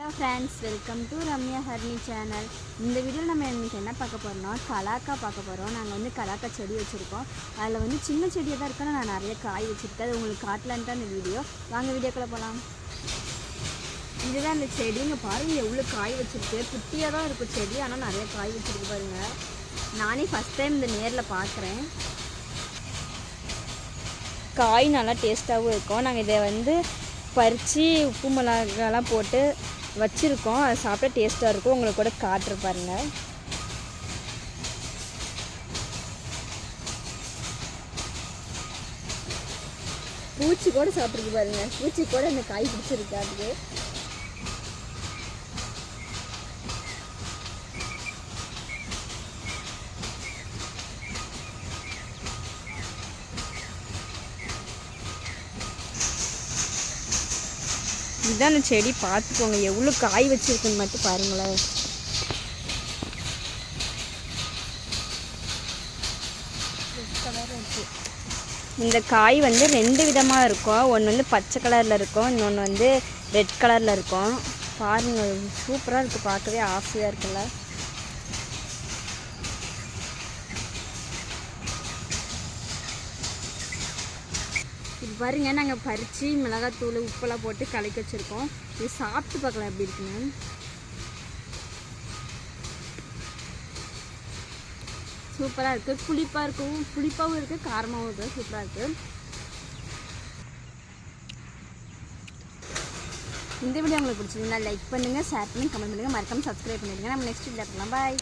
Hello friends welcome to Ramya ஹர்னி channel இந்த வீடியோவில் நம்ம இன்னைக்கு என்ன பார்க்க போகிறோம்னா கலாக்கா பார்க்க போகிறோம் நாங்கள் வந்து கலாக்கா செடி வச்சுருக்கோம். அதில் வந்து சின்ன செடியாக தான் இருக்கணும் நான் நிறைய காய் வச்சுருக்கேன். அது உங்களுக்கு காட்டலான்ட்டு தான் இந்த வீடியோ வாங்க வீடியோக்குள்ளே போகலாம் இதுதான் இந்த செடிங்க பாருங்கள் எவ்வளோ காய் வச்சுருக்கு. குட்டியாக தான் இருக்கும் செடி ஆனால் நிறைய காய் வச்சுருக்கு பாருங்கள் நானே ஃபஸ்ட் டைம் இந்த நேரில் பார்க்குறேன். காய் நல்லா டேஸ்ட்டாகவும் இருக்கும். நாங்கள் இதை வந்து பறித்து உப்பு மிளகாலாம் போட்டு வச்சுருக்கோம். அதை சாப்பிட்டா டேஸ்ட்டாக இருக்கும். உங்களுக்கு கூட காட்டுற பாருங்கள் பூச்சி கூட சாப்பிட்ருக்கு பாருங்க. பூச்சி கூட இந்த காய் பிடிச்சிருக்கு அதுக்கு இதுதான் அந்த செடி பார்த்துக்கோங்க. எவ்வளோ காய் வச்சிருக்குன்னு மட்டும் பாருங்களேன். இந்த காய் வந்து ரெண்டு விதமாக இருக்கும். ஒன்று வந்து பச்சை கலரில் இருக்கும் இன்னொன்று வந்து ரெட் கலரில் இருக்கும். பாருங்கள் சூப்பராக இருக்குது பார்க்கவே ஆசையாக இருக்குல்ல. பாருங்க நாங்கள் பறித்து மிளகாத்தூள் உப்பெல்லாம் போட்டு கலக்கி வச்சுருக்கோம். இது சாப்பிட்டு பார்க்கலாம் எப்படி இருக்குன்னு. சூப்பராக இருக்குது புளிப்பாக இருக்கும். புளிப்பாகவும் இருக்குது காரமாகவும் இருக்குது சூப்பராக இருக்குது இந்த வீடியோ உங்களுக்கு பிடிச்சிருந்தா லைக் பண்ணுங்கள் ஷேர் பண்ணி கமெண்ட் பண்ணுங்கள் மறக்காம சப்ஸ்கிரைப் பண்ணிடுங்க. நம்ம நெக்ஸ்ட் வீடியோ பார்க்கலாம். பாய்